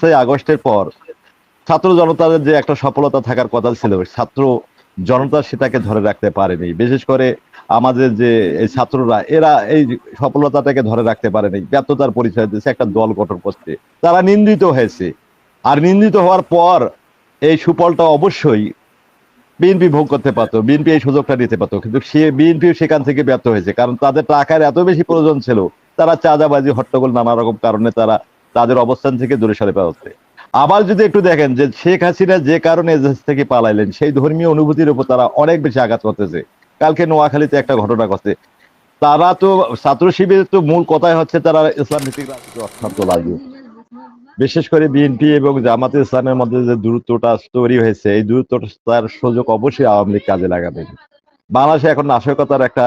পাঁচই আগস্টের পর ছাত্র জনতার যে একটা সফলতা থাকার কথা ছিল, ছাত্র জনতা সেটাকে ধরে রাখতে পারেনি। বিশেষ করে আমাদের যে এই ছাত্ররা, এরা এই সফলতাটাকে ধরে রাখতে পারেনি। ব্যর্থতার পরিচয় দিয়েছে একটা দল গঠন করতে। তারা নিন্দিত হয়েছে। আর নিন্দিত হওয়ার পর এই সুফলটা অবশ্যই বিএনপি ভোগ করতে পারতো বিএনপি এই সুযোগটা নিতে পারতো। কিন্তু সে বিএনপি সেখান থেকে ব্যর্থ হয়েছে। কারণ তাদের টাকার এত বেশি প্রয়োজন ছিল, তারা চাঁদাবাজি, হট্টগোল নানা রকম কারণে তারা তাদের অবস্থান থেকে দূরে সরে পাচ্ছে আবার যদি একটু দেখেন যে শেখ হাসিনা যে কারণে এদেশ থেকে পালাইলেন, সেই ধর্মীয় অনুভূতির উপর তারা অনেক বেশি আঘাত করতেছে। কালকে নোয়াখালীতে একটা ঘটনা ঘটে তারা তো ছাত্র শিবিরের তো মূল কথাই হচ্ছে তারা ইসলাম ভিত্তিক রাজনীতি অত্যন্ত লাগবে বিশেষ করে বিএনপি এবং জামাতে ইসলামের মধ্যে যে দূরত্বটা তৈরি হয়েছে, এই দূরত্বটার সুযোগ অবশ্যই আওয়ামী লীগ কাজে লাগাবে। বাংলাদেশে এখন নাশকতার একটা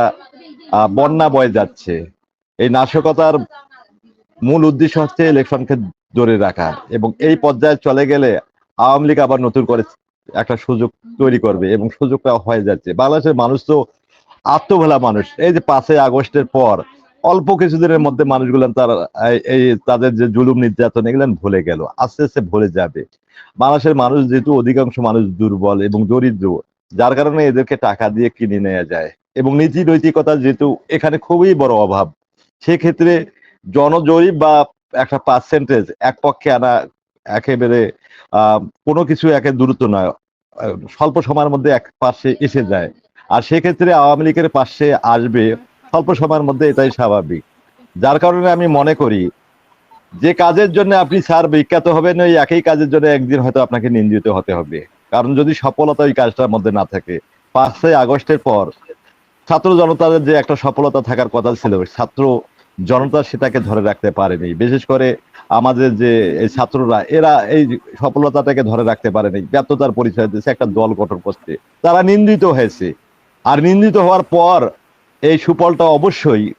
বন্যা বয়ে যাচ্ছে। এই নাশকতার মূল উদ্দেশ্য হচ্ছে ইলেকশনকে ধরে রাখা এবং এই পর্যায়ে চলে গেলে আওয়ামী লীগ আবার নতুন করে একটা সুযোগ তৈরি করবে এবং সুযোগটা হয়ে যাচ্ছে। বাংলাদেশের মানুষ তো আত্মভোলা মানুষ। এই যে পাঁচই আগস্টের পর অল্প কিছুদিনের মধ্যে মানুষগুলো তার এই- তাদের যে জুলুম নির্যাতন এগুলো ভুলে গেল, আস্তে আস্তে ভুলে যাবে। বাংলাদেশের মানুষ যেহেতু অধিকাংশ মানুষ দুর্বল এবং দরিদ্র, যার কারণে এদেরকে টাকা দিয়ে কিনে নেওয়া যায় এবং নীতি নৈতিকতা যেহেতু এখানে খুবই বড় অভাব, সেক্ষেত্রে জনজরিপ বা একটা পার্সেন্টেজ এক পক্ষে আনা একেবারে কোনো কিছু একে দূরত্ব নয়। স্বল্প সময়ের মধ্যে এক পাশে এসে যায়। আর সেক্ষেত্রে আওয়ামী লীগের পাশে আসবে স্বল্প সময়ের মধ্যে এটাই স্বাভাবিক। যার কারণে আমি মনে করি, যে কাজের জন্য আপনি স্যার বিখ্যাত হবেন, ওই একই কাজের জন্য একদিন হয়তো আপনাকে নিন্দিত হতে হবে। কারণ যদি সফলতা ওই কাজটার মধ্যে না থাকে, পাঁচই আগস্টের পর ছাত্র জনতার যে একটা সফলতা থাকার কথা ছিল, ছাত্র জনতা সেটাকে ধরে রাখতে পারেনি। বিশেষ করে আমাদের যে ছাত্ররা, এরা এই সফলতাটাকে ধরে রাখতে পারেনি। ব্যর্থতার পরিচয় দিয়েছে একটা দল গঠন করতে। তারা নিন্দিত হয়েছে। আর নিন্দিত হওয়ার পর এই সুফলটা অবশ্যই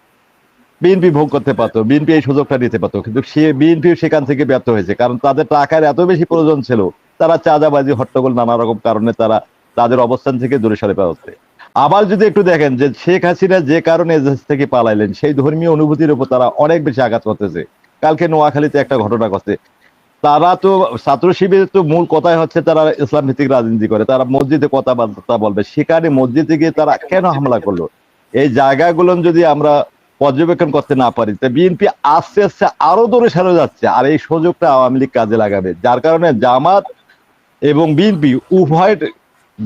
বিএনপি ভোগ করতে পারতো, বিএনপি এই সুযোগটা নিতে পারতো। কিন্তু সে বিএনপি সেখান থেকে ব্যর্থ হয়েছে। কারণ তাদের টাকার এত বেশি প্রয়োজন ছিল, তারা চাঁদাবাজি, হট্টগোল নানা রকম কারণে তারা তাদের অবস্থান থেকে দূরে সরে পাচ্ছে আবার যদি একটু দেখেন যে শেখ হাসিনা যে কারণে এদেশ থেকে পালাইলেন, সেই ধর্মীয় অনুভূতির উপর তারা অনেক বেশি আঘাত করতেছে। কালকে নোয়াখালীতে একটা ঘটনা ঘটে তারা তো ছাত্র শিবিরের তো মূল কথাই হচ্ছে তারা ইসলাম ভিত্তিক রাজনীতি করে। তারা মসজিদে কথাবার্তা বলবে। সেখানে মসজিদে গিয়ে তারা কেন হামলা করল? এই জায়গাগুলো যদি আমরা পর্যবেক্ষণ করতে না পারি, তা বিএনপি আস্তে আস্তে আরও দূরে সরে যাচ্ছে আর এই সুযোগটা আওয়ামী লীগ কাজে লাগাবে। যার কারণে জামাত এবং বিএনপি উভয়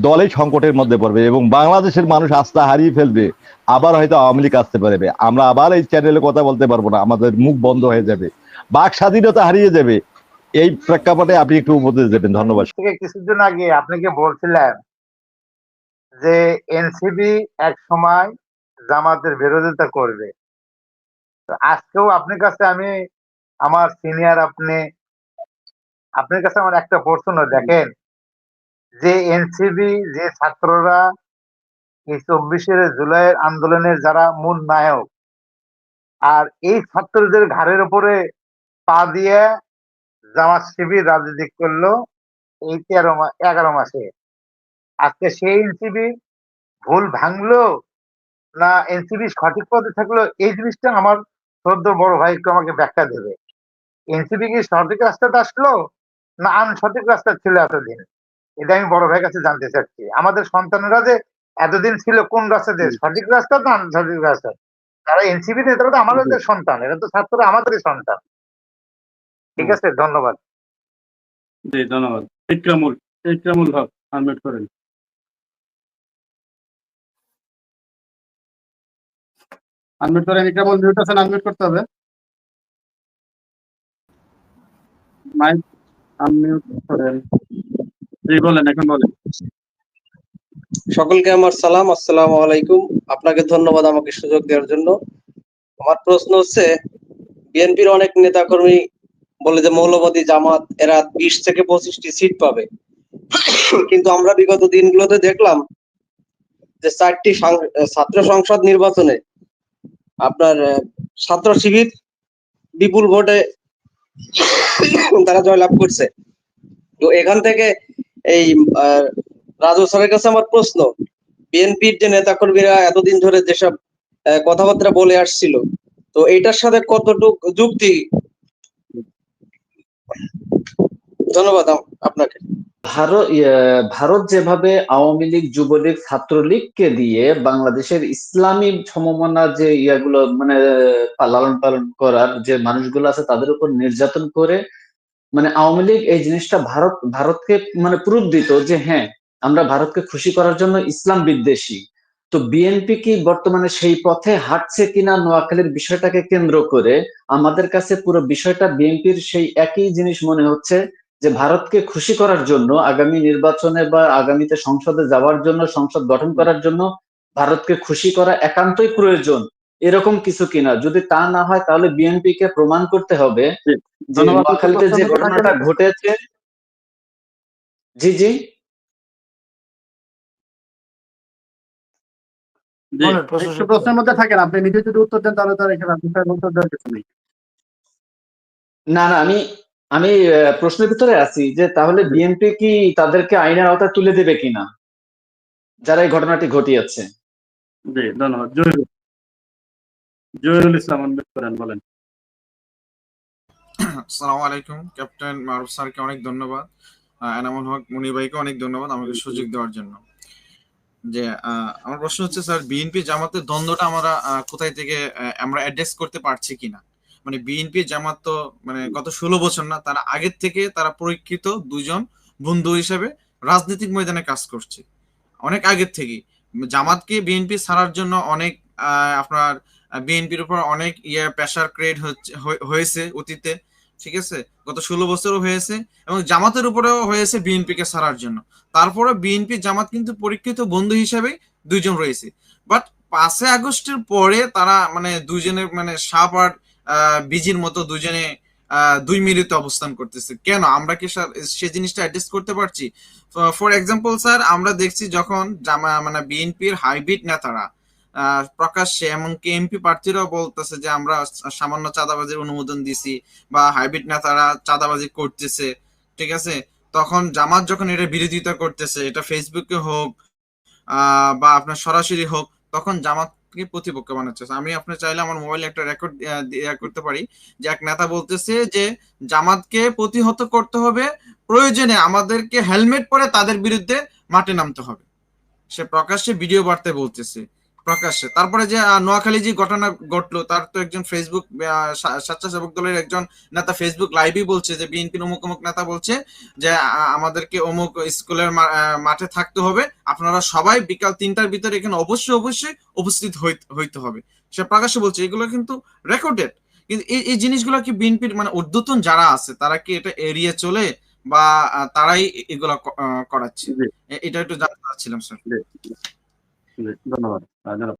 দলেই সংকটের মধ্যে পড়বে এবং বাংলাদেশের মানুষ আস্থা হারিয়ে ফেলবে। আবার হয়তো আওয়ামী লীগ আসতে পারবে। আমরা আবার এই চ্যানেলে কথা বলতে পারব না। আমাদের মুখ বন্ধ হয়ে যাবে। বাক স্বাধীনতা হারিয়ে যাবে। এই প্রেক্ষাপটে আপনি একটু উপদেশ দেবেন। ধন্যবাদ। কিছুদিন আগে আপনাকে বলছিলেন যে এনসিবি এক সময় জামাতের বিরোধিতা করবে? আজকেও আপনার কাছে আমি আমার সিনিয়র আপনি, আপনার কাছে আমার একটা প্রশ্ন দেখেন। যে এনসিবি, যে ছাত্ররা এই চব্বিশের জুলাইয়ের আন্দোলনের যারা মূল নায়ক, আর এই ছাত্রদের ঘাড়ের উপরে পা দিয়ে জামাত শিবির রাজনীতি করল এই তেরো এগারো মাসে। আজকে সেই এনসিবি ভুল ভাঙলো না এনসিবি সঠিক পথে থাকল? এই জিনিসটা আমার শ্রদ্ধ বড় ভাই একটু আমাকে ব্যাখ্যা দেবে। এনসিবি কি সঠিক রাস্তাতে আসলো না আন সঠিক রাস্তা ছিল এতদিন এটা আমি বড় ভাইয়ের কাছে জানতে চাচ্ছি। আমাদের সন্তানেরা যে এতদিন ছিল কোন রাস্তাতে সঠিক রাস্তা না সঠিক রাস্তা? তারা এনসিবি নেতারা তো আমাদের সন্তান। এরা তো ছাত্ররা আমাদেরই সন্তান। ঠিক আছে ধন্যবাদ। জি ধন্যবাদ। ইকরামুল ইকরামুল হক আনমিউট করেন। আনমিউট করেন ইকরামুল মিউট আছেন আনমিউট করতে হবে। মাইক আনমিউট করেন। সকলকে আমার সালাম, আসসালামু আলাইকুম। আপনাকে ধন্যবাদ আমাকে সুযোগ দেওয়ার জন্য। আমার প্রশ্ন হচ্ছে, বিএনপির অনেক নেতাকর্মী বলে যে মৌলবাদী জামাত এরা বিশ থেকে পঁচিশটি সিট পাবে। কিন্তু আমরা বিগত দিনগুলোতে দেখলাম যে চারটি ছাত্র সংসদ নির্বাচনে আপনার ছাত্র শিবির বিপুল ভোটে তারা জয়লাভ করছে। তো এখান থেকে এই রাজু স্যারের কাছে আমার প্রশ্ন। বিএনপির যে নেতাকর্মীরা এতদিন ধরে যেসব কথাবার্তা বলে আসছিল তো এইটার সাথে কতটুকু যুক্তি? ধন্যবাদ আপনাকে। ভারত ইয়ে, ভারত যেভাবে আওয়ামী লীগ যুবলীগ ছাত্রলীগকে দিয়ে বাংলাদেশের ইসলামী সমমনা যে ইয়াগুলো মানে লালন পালন করার যে মানুষগুলো আছে তাদের উপর নির্যাতন করে মানে আওয়ামী লীগ এই জিনিসটা ভারত, ভারতকে মানে প্রুফ দিত যে হ্যাঁ আমরা ভারতকে খুশি করার জন্য ইসলাম বিদ্বেষী। তো বিএনপি কি বর্তমানে সেই পথে হাঁটছে কিনা নোয়াখালীর বিষয়টাকে কেন্দ্র করে আমাদের কাছে পুরো বিষয়টা বিএনপির সেই একই জিনিস মনে হচ্ছে যে ভারতকে খুশি করার জন্য, আগামী নির্বাচনে বা আগামীতে সংসদে যাওয়ার জন্য, সংসদ গঠন করার জন্য ভারতকে খুশি করা একান্তই প্রয়োজন। এরকম কিছু কিনা। যদি তা না হয় তাহলে বিএনপি কে প্রমাণ করতে হবে যে নোয়াখালীতে যে ঘটনাটা ঘটেছে। জি জি। জি। বলেন, প্রশ্ন একটু প্রশ্নের মধ্যে থাকেন। আপনি নিজে যদি উত্তর দেন তাহলে তার এখানে আপনি উত্তর দেওয়ার কিছু নেই। না না আমি আমি আহ, প্রশ্নের ভিতরে আছি যে তাহলে বিএনপি কি তাদেরকে আইনের আওতায় তুলে দেবে কিনা? যারা এই ঘটনাটি ঘটিয়েছে। জি ধন্যবাদ। ইসলাম করেন বলেন। আলাইকুম, ক্যাপ্টেন মারুফ স্যারকে অনেক ধন্যবাদ এনামুল হক অনেক ধন্যবাদ আমাকে সুযোগ দেওয়ার জন্য। যে আমার প্রশ্ন হচ্ছে, স্যার, বিএনপি জামাতের দ্বন্দ্বটা আমরা কোথায় থেকে আমরা অ্যাড্রেস করতে পারছি কিনা? মানে বিএনপি জামাত তো মানে গত ষোলো বছর না, তারা আগের থেকে তারা পরীক্ষিত দুজন বন্ধু হিসেবে রাজনৈতিক ময়দানে কাজ করছে। অনেক আগের থেকেই। জামাতকে বিএনপি ছাড়ার জন্য অনেক আপনার বিএনপির উপর অনেক ইয়ে প্রেশার ক্রিয়েট হয়ে- হয়েছে অতীতে, ঠিক আছে? গত ষোলো বছরও হয়েছে এবং জামাতের উপরেও হয়েছে বিএনপি কে ছাড়ার জন্য। তারপরে বিএনপি জামাত কিন্তু পরীক্ষিত বন্ধু হিসেবে দুইজন রয়েছে। বাট পাঁচই আগস্টের পরে তারা মানে দুইজনের মানে সাপ আর বিজির মতো দুজনে দুই মিলিত অবস্থান করতেছে। কেন? আমরা কি সে জিনিসটা অ্যাডজাস্ট করতে পারছি? ফর এক্সাম্পল স্যার আমরা দেখছি যখন জামা মানে বিএনপির হাইব্রিড নেতারা প্রকাশ্যে, এমনকি এমপি প্রার্থীরাও বলতেছে যে আমরা সামান্য চাঁদাবাজির অনুমোদন দিছি বা হাইব্রিড নেতারা চাঁদাবাজি করতেছে, ঠিক আছে? তখন জামাত যখন এটা বিরোধিতা করতেছে, এটা ফেসবুকে হোক বা আপনার সরাসরি হোক, তখন জামাতকে প্রতিপক্ষ বানাচ্ছে। আমি আপনার চাইলে আমার মোবাইলে একটা রেকর্ড করতে পারি যে এক নেতা বলতেছে যে জামাতকে প্রতিহত করতে হবে, প্রয়োজনে আমাদেরকে হেলমেট পরে তাদের বিরুদ্ধে মাঠে নামতে হবে। সে প্রকাশ্যে ভিডিও বার্তায় বলতেছে। প্রকাশ্যে। তারপরে যে নোয়াখালী যে ঘটনা ঘটলো তার তো একজন ফেসবুক স্বেচ্ছাসেবক দলের একজন নেতা ফেসবুক লাইভই বলছে যে বিএনপির অমুক অমুক নেতা বলছে যে আমাদেরকে অমুক স্কুলের মাঠে থাকতে হবে। আপনারা সবাই বিকাল তিনটার ভিতরে এখানে অবশ্যই অবশ্যই উপস্থিত হইতে- হবে। সে প্রকাশ্যে বলছে এগুলো কিন্তু রেকর্ডেড কিন্তু এই এই জিনিসগুলো কি বিএনপির মানে ঊর্ধ্বতন যারা আছে তারা কি এটা এড়িয়ে চলে বা তারাই এগুলো করাচ্ছে? এটা একটু জানতে চাচ্ছিলাম স্যার। ধন্যবাদ।